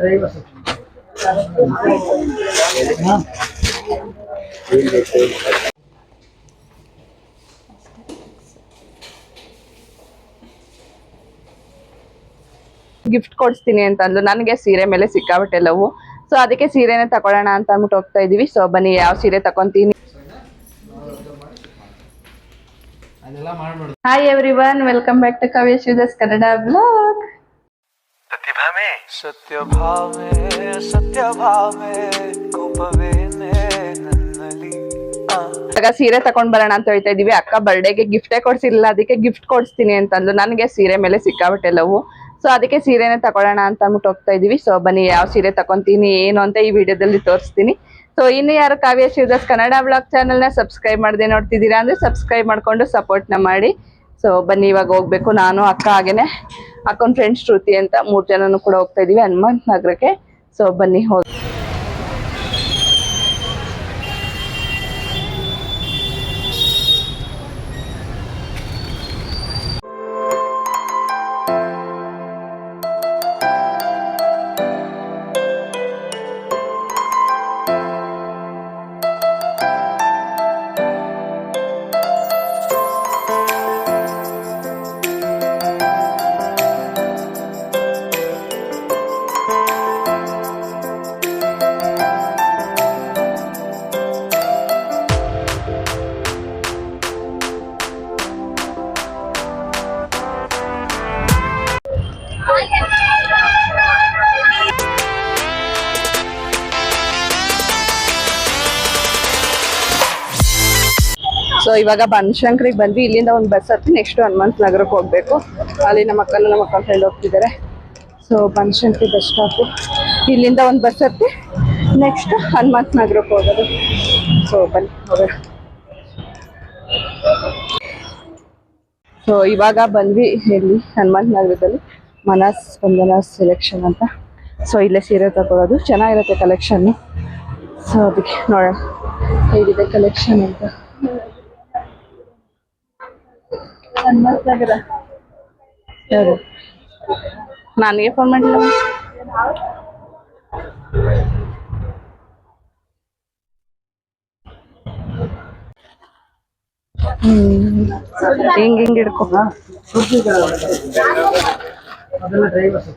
Drivers gift ಕೊಡಿಸ್ತೀನಿ ಅಂತ ಅಂದ್ಲು. ನನಗೆ ಸೀರೆ ಮೇಲೆ ಸಿಕ್ಕಾಬಿಟ್ಟೆ ಲವ್. ಸೊ ಅದಕ್ಕೆ ಸೀರೆನೇ ತಗೊಳ್ಳೋಣ ಅಂತ ಅಂದ್ಬಿಟ್ಟು ಹೋಗ್ತಾ ಇದೀವಿ. ಸೊ ಬನ್ನಿ, ಯಾವ ಸೀರೆ ತಕೊಂತೀನಿ ಅದೆಲ್ಲ ಮಾಡ್ಬಾರ್ದು hi everyone welcome back to Kavya Shivdas Kannada blog Satyabhama. ಸತ್ಯಭಾಮೆ ಕೋಪವೇನೆ ನನ್ನಲ್ಲಿ. ಸೀರೆ ತಕೊಂಡ್ ಬರೋಣ ಅಂತ ಹೇಳ್ತಾ ಇದೀವಿ. ಅಕ್ಕ ಬರ್ಡೇಗೆ ಗಿಫ್ಟೇ ಕೊಡ್ಸಿರ್ಲಿಲ್ಲ ಅದಕ್ಕೆ ಗಿಫ್ಟ್ ಕೊಡ್ಸ್ತೀನಿ ಅಂತಂದು. ಅಂದ್ಲು ನನಗೆ ಸೀರೆ ಮೇಲೆ ಸಿಕ್ಕಾಬಿಟ್ಟೆ ಲವ್ ಸೊ ಅದಕ್ಕೆ ಸೀರೆನೇ ತಗೊಳ್ಳೋಣ ಅಂತ ಅಂದ್ಬಿಟ್ಟು ಹೋಗ್ತಾ ಇದೀವಿ. ಸೊ ಬನ್ನಿ ಯಾವ ಸೀರೆ ತಕೊಂತೀನಿ ಏನು ಅಂತ ಈ ವಿಡಿಯೋದಲ್ಲಿ ತೋರಿಸ್ತೀನಿ. ಸೊ ಇನ್ನು ಯಾರು ಕಾವ್ಯ ಶಿವದಾಸ್ ಕನ್ನಡ ಬ್ಲಾಗ್ ಚಾನಲ್ನ ಸಬ್ಸ್ಕ್ರೈಬ್ ಮಾಡದೆ ನೋಡ್ತಿದ್ದೀರಾ ಅಂದ್ರೆ ಸಬ್ಸ್ಕ್ರೈಬ್ ಮಾಡ್ಕೊಂಡು ಸಪೋರ್ಟ್ನ ಮಾಡಿ. ಸೊ ಬನ್ನಿ, ಇವಾಗ ಹೋಗ್ಬೇಕು. ನಾನು, ಅಕ್ಕ ಹಾಗೇನೆ. ಅಕ್ಕನ ಫ್ರೆಂಡ್ ಶ್ರುತಿ ಅಂತ ಮೂರು ಜನನು ಕೂಡ ಹೋಗ್ತಾ ಇದೀವಿ ಹನುಮಂತ್ ನಗರಕ್ಕೆ. ಸೊ ಬನ್ನಿ, ಹೋಗಿ ಸೊ ಇವಾಗ ಬನಶಂಕರಿಗೆ ಬಂದ್ವಿ. ಇಲ್ಲಿಂದ ಒಂದು ಬಸ್ ಹತ್ತಿ ನೆಕ್ಸ್ಟ್ ಹನುಮಂತ ನಗರಕ್ಕೆ ಹೋಗ್ಬೇಕು. ಅಲ್ಲಿ ನಮ್ಮ ಅಕ್ಕನ ನಮ್ಮ ಅಕ್ಕನ ಫ್ರೆಂಡ್ ಹೋಗ್ತಿದ್ದಾರೆ. ಸೊ ಬನಶಂಕರಿ ಬಸ್ ಸ್ಟಾಪು ಇಲ್ಲಿಂದ ಒಂದು ಬಸ್ ಹತ್ತಿ ನೆಕ್ಸ್ಟ್ ಹನುಮಂತ ನಗರಕ್ಕೆ ಹೋಗೋದು. ಸೊ ಬನ್ನಿ, ಹೋಗೋಣ. ಸೊ ಇವಾಗ ಬಂದ್ವಿ ಇಲ್ಲಿ ಹನುಮಂತ ನಗರದಲ್ಲಿ. ಮನಸ್ ಸ್ಪಂದನ ಸೆಲೆಕ್ಷನ್ ಅಂತ. ಸೊ ಇಲ್ಲೇ ಸೀರೆ ತಗೊಳ್ಳೋದು ಚೆನ್ನಾಗಿರುತ್ತೆ ಕಲೆಕ್ಷನ್ನು ಸೊ ಅದಕ್ಕೆ ನೋಡೋಣ. ಹೇಗಿದೆ ಕಲೆಕ್ಷನ್ ಅಂತ. ಹನುಮಂತ ನಗರ ಯಾರು ನನಗೆ ಫೋನ್ ಮಾಡಿಲ್ಲ ಹ್ಮ್ ಹಿಂಗ್ ಹಿಂಗ್ ಹಿಡ್ಕೊ ಅದೆಲ್ಲ ಡ್ರೈವರ್ಸ್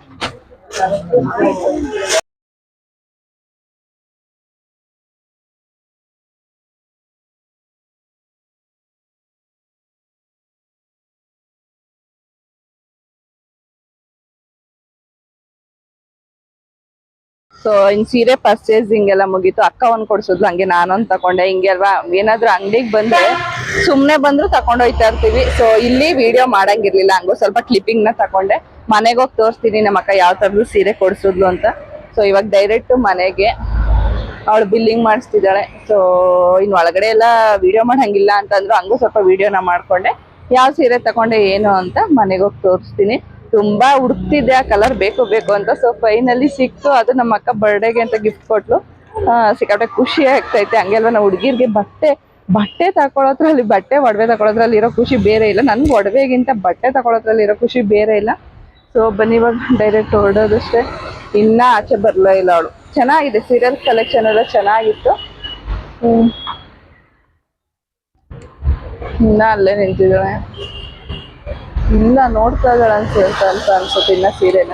ಸೊ ಇನ್ ಸೀರೆ ಪರ್ಚೇಸಿಂಗ್ ಎಲ್ಲ ಮುಗೀತು. ಅಕ್ಕ ಒಂದ್ ಕೊಡ್ಸಿದ್ಲು, ಹಂಗೆ ನಾನೊಂದ್ ತಕೊಂಡೆ. ಹಿಂಗೆ ಅಲ್ವಾ, ಏನಾದ್ರೂ ಅಂಗಡಿಗೆ ಬಂದ್ರೆ ಸುಮ್ನೆ ಬಂದ್ರು ತಕೊಂಡ್ ಹೋಯ್ತಾ ಇರ್ತೀವಿ. ಸೊ ಇಲ್ಲಿ ವಿಡಿಯೋ ಮಾಡಂಗಿರ್ಲಿಲ್ಲ. ಹಂಗು ಸ್ವಲ್ಪ ಕ್ಲಿಪ್ಪಿಂಗ್ನ ತಕೊಂಡೆ. ಮನೆಗೆ ಹೋಗಿ ತೋರಿಸ್ತೀನಿ, ನಮ್ಮ ಅಕ್ಕ ಯಾವ ತರದ್ದು ಸೀರೆ ಕೊಡ್ಸಿದ್ಲು ಅಂತ. ಸೊ ಇವಾಗ ಡೈರೆಕ್ಟ್ ಮನೆಗೆ ಅವಳು ಬಿಲ್ಲಿಂಗ್ ಮಾಡಿಸ್ತಿದ್ದಾಳೆ. ಸೊ ಇನ್ ಒಳಗಡೆ ಎಲ್ಲ ವಿಡಿಯೋ ಮಾಡಂಗಿಲ್ಲ ಅಂತಂದ್ರು, ಹಂಗೂ ಸ್ವಲ್ಪ ವಿಡಿಯೋನ ಮಾಡ್ಕೊಂಡೆ. ಯಾವ ಸೀರೆ ತಕೊಂಡೆ, ಏನು ಅಂತ ಮನೆಗೆ ಹೋಗಿ ತೋರಿಸ್ತೀನಿ. ತುಂಬಾ ಹುಡುಕ್ತಿದ್ದೆ ಆ ಕಲರ್ ಬೇಕು ಬೇಕು ಅಂತ. ಸೊ ಫೈನಲಿ ಸಿಕ್ತು. ಅದು ನಮ್ಮ ಅಕ್ಕ ಬರ್ಡೇಗೆ ಅಂತ ಗಿಫ್ಟ್ ಕೊಟ್ಲು. ಸಿಕ್ಕಾಪಟ್ಟೆ ಖುಷಿ ಆಗ್ತೈತೆ. ಹಂಗೆ ಅಲ್ವಾ ನಾವು ಹುಡುಗಿರ್ಗೆ ಬಟ್ಟೆ ಬಟ್ಟೆ ತಗೊಳೋದ್ರಲ್ಲಿ ಬಟ್ಟೆ ಒಡವೆ ತಗೊಳೋದ್ರಲ್ಲಿ ಇರೋ ಖುಷಿ ಬೇರೆ ಇಲ್ಲ. ನನ್ಗೆ ಒಡವೆಗಿಂತ ಬಟ್ಟೆ ತಗೊಳೋದ್ರಲ್ಲಿ ಇರೋ ಖುಷಿ ಬೇರೆ ಇಲ್ಲ. ಸೊ ಬನ್ನಿ ಇವಾಗ ಡೈರೆಕ್ಟ್ ಹೊರಡೋದಷ್ಟೇ. ಇನ್ನ ಆಚೆ ಬರ್ಲೇ ಇಲ್ಲ ಅವಳು. ಚೆನ್ನಾಗಿದೆ. ಸೀರಿಯಲ್ ಕಲೆಕ್ಷನ್ ಎಲ್ಲ ಚೆನ್ನಾಗಿತ್ತು. ಇನ್ನ ಅಲ್ಲೇ ನಿಂತಿದ್ದಾಳೆ. ಇಲ್ಲ, ನೋಡ್ತಾ ಇದ್ದಾಳೆ ಹೇಳ್ತಾ ಅಂತ ಅನ್ಸುತ್ತೆ ಇನ್ನ ಸೀರೆನ.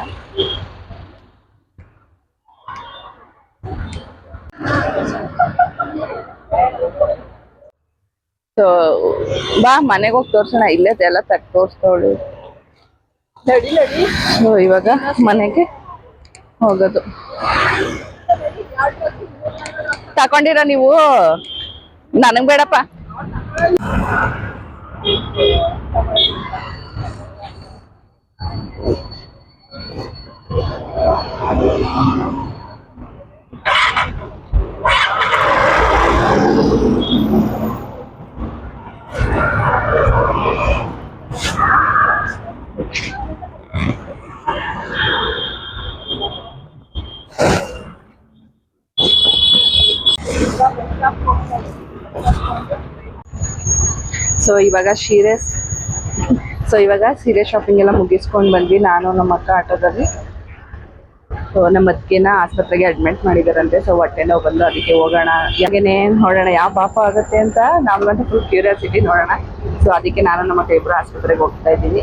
ಸೊ ಬಾ, ಮನೆಗೆ ಹೋಗಿ ತೋರ್ಸೋಣ. ಇಲ್ಲೇ ಎಲ್ಲ ತಗ್ ತೋರಿಸ್ತಾವಳು. ನಡಿ ನಡಿ. ಸೊ ಇವಾಗ ಮನೆಗೆ ಹೋಗೋದು. ತಕೊಂಡಿರ ನೀವು? ನನಗ್ ಬೇಡಪ್ಪ. ಸೊ ಇವಾಗ ಸೀರೆ ಸೊ ಇವಾಗ ಸೀರೆ ಶಾಪಿಂಗ್ ಎಲ್ಲ ಮುಗಿಸ್ಕೊಂಡು ಬಂದ್ವಿ ನಾನು ನಮ್ಮ ಅಕ್ಕ ಆಟೋದಲ್ಲಿ ಸೊ ನಮ್ಮ ಅತ್ತಿಗೆನ ಆಸ್ಪತ್ರೆಗೆ ಅಡ್ಮಿಟ್ ಮಾಡಿದಾರಂತೆ. ಸೊ ಹೊಟ್ಟೆ ನೋವು ಬಂದು ಅದಕ್ಕೆ ಹೋಗೋಣ. ಹಾಗೇನೆ ನೋಡೋಣ, ಯಾವ ಪಾಪ ಆಗುತ್ತೆ ಅಂತ ನಮ್ಗಂತೂ ಫುಲ್ ಕ್ಯೂರಿಯಾಸಿಟಿ ನೋಡೋಣ. ಸೊ ಅದಕ್ಕೆ ನಾನು ನಮ್ಮ ಕೈಬ್ರು ಆಸ್ಪತ್ರೆಗೆ ಹೋಗ್ತಾ ಇದ್ದೀನಿ.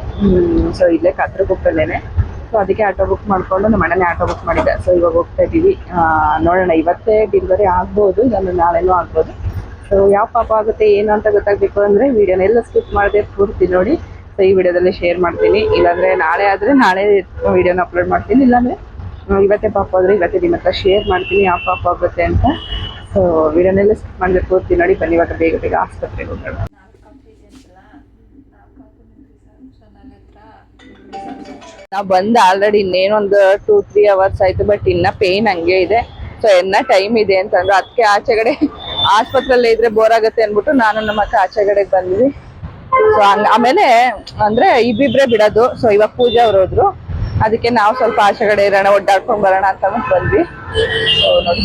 ಸೊ ಇಲ್ಲೇ ಕತ್ರಗುಪ್ಪಲ್ಲೇನೆ ಸೊ ಅದಕ್ಕೆ ಆಟೋ ಬುಕ್ ಮಾಡಿಕೊಂಡು ನಮ್ಮ ಅಣ್ಣನೇ ಆಟೋ ಬುಕ್ ಮಾಡಿದ್ದೆ ಸೊ ಇವಾಗ ಹೋಗ್ತಾ ಇದ್ದೀವಿ. ನೋಡೋಣ, ಇವತ್ತೇ ಡೆಲಿವರಿ ಆಗ್ಬೋದು, ಇಲ್ಲಾಂದ್ರೆ ನಾಳೆನೂ ಆಗ್ಬೋದು. ಸೊ ಯಾವ ಪಾಪ ಆಗುತ್ತೆ, ಏನು ಅಂತ ಗೊತ್ತಾಗಬೇಕು ಅಂದರೆ ವಿಡಿಯೋನೆಲ್ಲ ಸ್ಕಿಪ್ ಮಾಡದೆ ಪೂರ್ತಿ ನೋಡಿ. ಸೊ ಈ ವಿಡಿಯೋದಲ್ಲಿ ಶೇರ್ ಮಾಡ್ತೀನಿ. ಇಲ್ಲಾಂದ್ರೆ ನಾಳೆ ಆದರೆ ನಾಳೆ ವಿಡಿಯೋನ ಅಪ್ಲೋಡ್ ಮಾಡ್ತೀನಿ. ಇಲ್ಲಾಂದ್ರೆ ಇವತ್ತೇ ಪಾಪ ಆದರೆ ಇವತ್ತೇ ನಿಮ್ಮ ಹತ್ರ ಶೇರ್ ಮಾಡ್ತೀನಿ, ಯಾವ ಪಾಪ ಆಗುತ್ತೆ ಅಂತ. ಸೊ ವಿಡಿಯೋನೆಲ್ಲ ಸ್ಕಿಪ್ ಮಾಡಿದ್ರೆ ಪೂರ್ತಿ ನೋಡಿ, ಬನ್ನಿ ಇವಾಗ ಬೇಗ ಬೇಗ ಆಸ್ಪತ್ರೆಗೆ ಹೋಗೋಣ. ನಾವು ಬಂದು ಆಲ್ರೆಡಿ ಇನ್ನೇನೊಂದು ಟೂ ತ್ರೀ ಅವರ್ಸ್ ಆಯ್ತು ಬಟ್ ಇನ್ನ ಪೇನ್ ಹಂಗೆ ಇದೆ. ಸೊ ಇನ್ನ ಟೈಮ್ ಇದೆ ಅಂತಂದ್ರು. ಅದಕ್ಕೆ ಆಚೆಗಡೆ ಆಸ್ಪತ್ರೆಲ್ಲೇ ಇದ್ರೆ ಬೋರ್ ಆಗುತ್ತೆ ಅಂದ್ಬಿಟ್ಟು ನಾನು ನಮ್ಮ ಅಕ್ಕ ಆಚೆಗಡೆಗೆ ಬಂದ್ವಿ. ಸೊ ಆಮೇಲೆ ಅಂದ್ರೆ ಇಬ್ಬಿಬ್ರೆ ಬಿಡೋದು. ಸೊ ಇವಾಗ ಪೂಜೆ ಅವ್ರು ಹೋದ್ರು. ಅದಕ್ಕೆ ನಾವು ಸ್ವಲ್ಪ ಆಚೆಗಡೆ ಇರೋಣ ಒಡ್ಡಾಡ್ಕೊಂಡ್ ಬರೋಣ ಅಂತ ಬಂದ್ವಿ. ನೋಡಿ.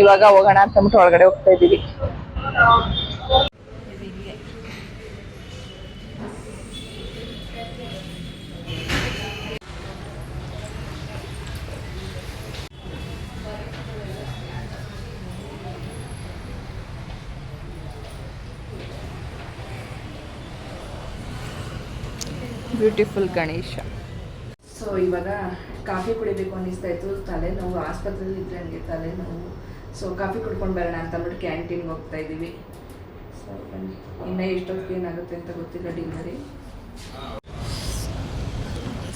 ಇವಾಗ ಹೋಗೋಣ ಅಂತ ಅಂದ್ಬಿಟ್ಟು ಒಳಗಡೆ ಹೋಗ್ತಾ ಇದೀವಿ ಬ್ಯೂಟಿಫುಲ್ ಗಣೇಶ ಸೊ ಇವಾಗ ಕಾಫಿ ಕುಡಿಬೇಕು ಅನ್ನಿಸ್ತಾ ಇತ್ತು. ತಲೆನೋವು ಆಸ್ಪತ್ರೆಯಲ್ಲಿ ಇದ್ರೆ ನನಗೆ ತಲೆನೋವು. ಸೊ ಕಾಫಿ ಕುಡ್ಕೊಂಡು ಬರೋಣ ಅಂತ ಅಂದ್ಬಿಟ್ಟು ಕ್ಯಾಂಟೀನ್ಗೆ ಹೋಗ್ತಾ ಇದ್ದೀವಿ. ಸೊ ಬನ್ನಿ ಇನ್ನೂ ಎಷ್ಟೊತ್ತಿಗೆ ಏನಾಗುತ್ತೆ ಅಂತ ಗೊತ್ತಿಲ್ಲ ಡಿನ್ನರಿ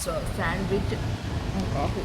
so sandwich coffee.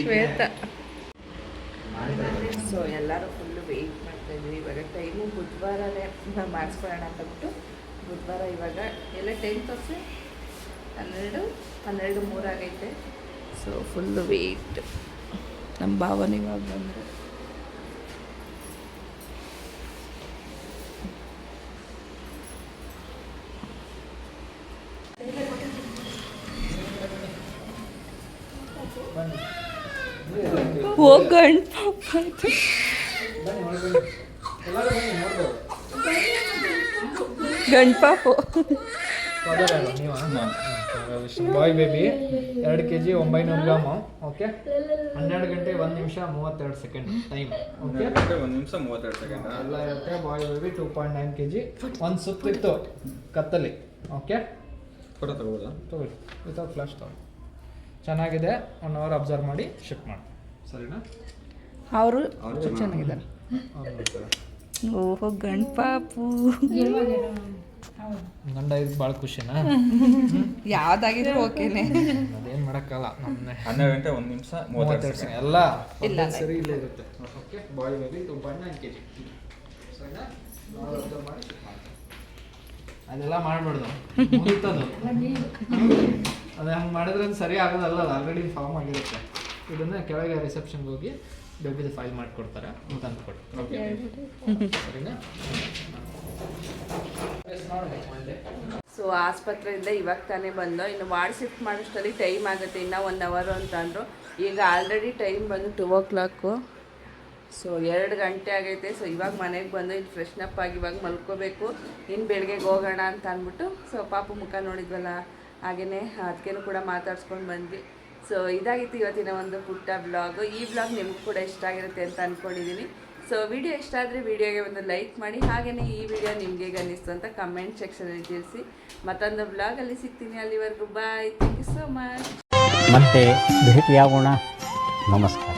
Shweta. So ಎಲ್ಲರೂ ಫುಲ್ಲು ವೆಯ್ಟ್ ಮಾಡ್ತಾ ಇದ್ವಿ ಇವಾಗ ಟೈಮು ಬುಧವಾರನೇ ಮಾಡಿಸ್ಕೊಳ್ಳೋಣ ಅಂತಬಿಟ್ಟು ಬುಧವಾರ ಇವಾಗ ಎಲ್ಲ ಟೈಮ್ ತೋರಿಸಿ ಹನ್ನೆರಡು ಹನ್ನೆರಡು ಮೂರಾಗೈತೆ ಸೊ ಫುಲ್ಲು ವೆಯ್ಟ್ ನಮ್ಮ ಭಾವನೆ ಇವಾಗ ಬಂದರು. Thank ಎಲ್ಲರೂ ಬನ್ನಿ ನೋಡ್ಬೋದು ಗಂಡ್ಪಾಪು. ಬಾಯ್ ಬೇಬಿ ಎರಡು ಕೆ ಜಿ ಒಂಬೈನೂರು ಗ್ರಾಮು ಓಕೆ? ಹನ್ನೆರಡು ಗಂಟೆ ಒಂದು ನಿಮಿಷ ಮೂವತ್ತೆರಡು ಸೆಕೆಂಡ್ ಟೈಮ್ ಓಕೆ? ಒಂದು ನಿಮಿಷ ಮೂವತ್ತೆರಡು ಸೆಕೆಂಡ್. ಎಲ್ಲ ಇರುತ್ತೆ bye baby two point nine K G ಒಂದು ಸುತ್ತಿತ್ತು ಕತ್ತಲ್ಲಿ ಓಕೆ? ಫೋಟೋ ತಗೋಬೋದಾ? ತಗೊಳ್ಳಿ. ವಿತೌಟ್ ಫ್ಲಾಶ್ ತಗೊಳ್ಳಿ. ಚೆನ್ನಾಗಿದೆ. ಒನ್ ಅವರ್ ಅಬ್ಸರ್ವ್ ಮಾಡಿ ಶಿಫ್ಟ್ ಮಾಡಿ ಸರಿನಾ? ಅವರು ಅವ್ರು ಚೆನ್ನಾಗಿದ್ದಾರೆ. ಓಹೋ ಗಂಡ್ಪಾಪು. ಗಂಡ ಇದು ಭಾಳ ಖುಷಿನಾ? ಯಾವ್ದಾಗಿದ್ರು ಓಕೆನೆ. ಅದೇನ್ ಮಾಡಕ್ಕಲ್ಲ ನಮ್ಮನೆ ಹನ್ನೆರಡು ಗಂಟೆ ಒಂದು ನಿಮಿಷ ಮೂವತ್ತೆರಡು ಸೆಕೆಂಡ್. ಎಲ್ಲ. ಇಲ್ಲ. ಸರಿ ಇಲ್ಲ ಇರುತ್ತೆ. ಓಕೆ ಬಾಯ್ ಬೇಬಿ ಇದು ಬಣ್ಣ ನೈನ್ ಕೆ ಜಿ. ಅದೆಲ್ಲ ಮಾಡಬಾರ್ದು. ಮುಗಿತದು. ಅದೇ ಹಂಗೆ ಮಾಡಿದ್ರೆ ಅದು ಸರಿ ಆಗೋದಲ್ಲ ಆಲ್ರೆಡಿ ಫಾರ್ಮ್ ಆಗಿರುತ್ತೆ. ಇದನ್ನ ಕೆಳಗೆ ರಿಸೆಪ್ಷನ್ಗೆ ಹೋಗಿ ಬೇಬಿದು ಫೈಲ್ ಮಾಡಿಕೊಡ್ತಾರೆ ಅಂತ ಕೊಟ್ಟು ಓಕೆ ಸರಿನಾ? ಸೊ ಆಸ್ಪತ್ರೆಯಿಂದ ಇವಾಗ ತಾನೇ ಬಂದು ಇನ್ನು ವಾರ್ಡ್ ಶಿಫ್ಟ್ ಮಾಡೋಷ್ಟರಲ್ಲಿ ಟೈಮ್ ಆಗುತ್ತೆ ಇನ್ನೂ ಒನ್ ಅವರ್ ಅಂತ ಅಂದರು. ಈಗ ಆಲ್ರೆಡಿ ಟೈಮ್ ಬಂದು ಟೂ ಓ ಕ್ಲಾಕು ಸೊ ಎರಡು ಗಂಟೆ ಆಗೈತೆ. ಸೊ ಇವಾಗ ಮನೆಗೆ ಬಂದು ಇನ್ನು ಫ್ರೆಶ್ನಪ್ ಆಗಿ ಇವಾಗ ಮಲ್ಕೋಬೇಕು. ಇನ್ನು ಬೆಳಗ್ಗೆಗೆ ಹೋಗೋಣ ಅಂತ ಅಂದ್ಬಿಟ್ಟು ಸೊ ಪಾಪು ಮುಖ ನೋಡಿದ್ವಲ್ಲ ಹಾಗೆಯೇ ಅದಕ್ಕೇನು ಕೂಡ ಮಾತಾಡ್ಸ್ಕೊಂಡು ಬಂದ್ವಿ. ಸೊ ಇದಾಗಿತ್ತು ಇವತ್ತಿನ ಒಂದು ಪುಟ್ಟ ಬ್ಲಾಗು ಈ ಬ್ಲಾಗ್ ನಿಮಗೂ ಕೂಡ ಇಷ್ಟ ಆಗಿರುತ್ತೆ ಅಂತ ಅಂದ್ಕೊಂಡಿದ್ದೀನಿ ಸೊ ವಿಡಿಯೋ ಇಷ್ಟ ಆದರೆ ವಿಡಿಯೋಗೆ ಒಂದು ಲೈಕ್ ಮಾಡಿ. ಹಾಗೆಯೇ ಈ ವಿಡಿಯೋ ನಿಮಗೆ ಅನ್ನಿಸ್ತು ಅಂತ ಕಮೆಂಟ್ ಸೆಕ್ಷನಲ್ಲಿ ತಿಳಿಸಿ. ಮತ್ತೊಂದು ಬ್ಲಾಗಲ್ಲಿ ಸಿಗ್ತೀನಿ ಅಲ್ಲಿವರೆಗೂ. Bye thank you so much ಮತ್ತೆ ಭೇಟಿಯಾಗೋಣ. ನಮಸ್ಕಾರ.